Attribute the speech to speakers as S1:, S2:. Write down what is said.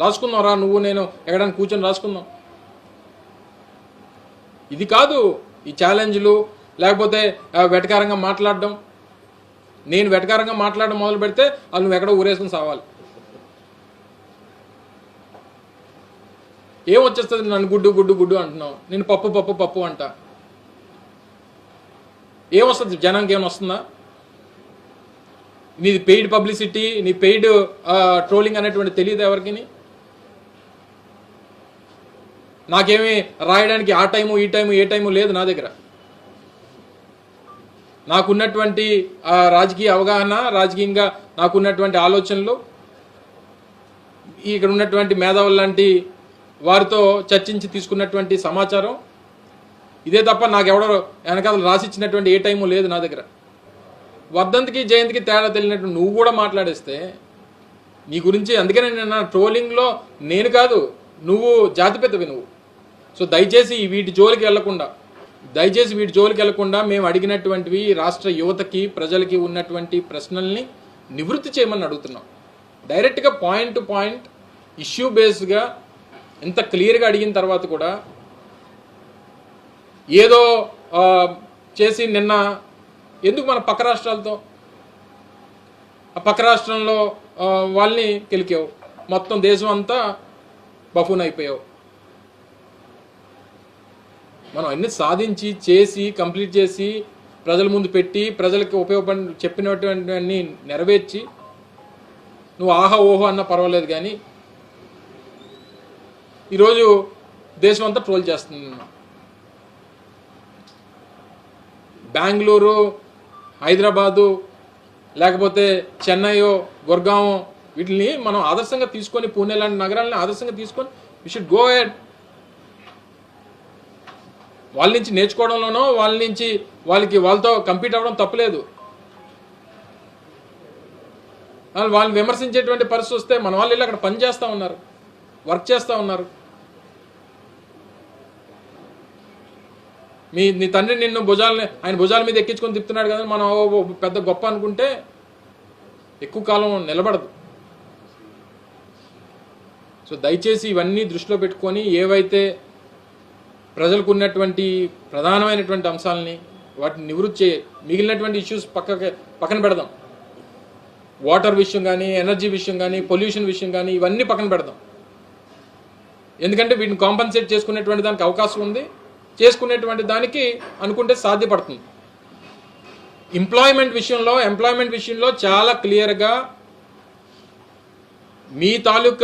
S1: రాసుకుందాం రా నువ్వు నేను ఎక్కడైనా కూర్చొని రాసుకుందాం. ఇది కాదు ఈ ఛాలెంజ్లు లేకపోతే వెటకారంగా మాట్లాడడం. నేను వెటకారంగా మాట్లాడడం మొదలు పెడితే వాళ్ళు నువ్వు ఎక్కడో ఊరేసుకుని సావాలి. ఏం వచ్చేస్తుంది? నన్ను గుడ్డు గుడ్డు గుడ్డు అంటున్నావు. నేను పప్పు పప్పు పప్పు అంట. ఏం వస్తుంది? జనానికి ఏమైనా వస్తుందా? నీది పెయిడ్ పబ్లిసిటీ నీ పెయిడ్ ట్రోలింగ్ అనేటువంటి తెలియదు ఎవరికి నాకేమీ రాయడానికి ఆ టైము ఈ టైము ఏ టైము లేదు నా దగ్గర. నాకున్నటువంటి రాజకీయ అవగాహన రాజకీయంగా నాకున్నటువంటి ఆలోచనలు ఇక్కడ ఉన్నటువంటి మేధావులు లాంటి వారితో చర్చించి తీసుకున్నటువంటి సమాచారం. ఇదే తప్ప నాకెవడో వెనకాల రాసిచ్చినటువంటి ఏ టైము లేదు నా దగ్గర. వర్ధంతికి జయంతికి తేడా తెలియనట్టు నువ్వు కూడా మాట్లాడేస్తే నీ గురించి అందుకనే నేను ట్రోలింగ్లో నేను కాదు నువ్వు జాతి పెద్దవి నువ్వు. సో దయచేసి వీటి జోలికి వెళ్ళకుండా దయచేసి వీటి జోలికి వెళ్ళకుండా మేము అడిగినటువంటివి రాష్ట్ర యువతకి ప్రజలకి ఉన్నటువంటి ప్రశ్నల్ని నివృత్తి చేయమని అడుగుతున్నాం. డైరెక్ట్గా పాయింట్ టు పాయింట్ ఇష్యూ బేస్డ్గా ఇంత క్లియర్గా అడిగిన తర్వాత కూడా ఏదో చేసి నిన్న ఎందుకు మన పక్క రాష్ట్రాలతో? ఆ పక్క రాష్ట్రంలో వాళ్ళని కెలికావు మొత్తం దేశం అంతా బఫూన్ అయిపోయావు మనం అన్ని సాధించి చేసి కంప్లీట్ చేసి ప్రజల ముందు పెట్టి ప్రజలకు ఉపయోగపడి చెప్పినటువంటివన్నీ నెరవేర్చి నువ్వు ఆహా ఓహో అన్న పర్వాలేదు కానీ ఈరోజు దేశం అంతా ట్రోల్ చేస్తుంది. బెంగళూరు హైదరాబాదు లేకపోతే చెన్నై గుర్గాం వీటిని మనం ఆదర్శంగా తీసుకొని పూణే లాంటి నగరాలని ఆదర్శంగా తీసుకొని వి షుడ్ గో హెడ్ వాళ్ళ నుంచి నేర్చుకోవడంలోనో వాళ్ళ నుంచి వాళ్ళకి వాళ్ళతో కంపీట్ అవ్వడం తప్పులేదు. వాళ్ళని విమర్శించేటువంటి పరిస్థితి వస్తే మన వాళ్ళు వెళ్ళి అక్కడ పని చేస్తూ ఉన్నారు వర్క్ చేస్తూ ఉన్నారు. మీ నీ తండ్రి నిన్ను భుజాలని ఆయన భుజాల మీద ఎక్కించుకొని తిప్పుతున్నాడు కదా మనం పెద్ద గొప్ప అనుకుంటే ఎక్కువ కాలం నిలబడదు. సో దయచేసి ఇవన్నీ దృష్టిలో పెట్టుకొని ఏవైతే ప్రజలకు ఉన్నటువంటి ప్రధానమైనటువంటి అంశాలని వాటిని నివృత్తి చేయ మిగిలినటువంటి ఇష్యూస్ పక్కకి పక్కన పెడదాం. వాటర్ విషయం కానీ ఎనర్జీ విషయం కానీ పొల్యూషన్ విషయం కానీ ఇవన్నీ పక్కన పెడదాం. ఎందుకంటే వీటిని కాంపన్సేట్ చేసుకునేటువంటి దానికి అవకాశం ఉంది. చేసుకునేటువంటి దానికి అనుకుంటే సాధ్యపడుతుంది. ఎంప్లాయ్మెంట్ విషయంలో ఎంప్లాయ్మెంట్ విషయంలో చాలా క్లియర్గా మీ తాలూకా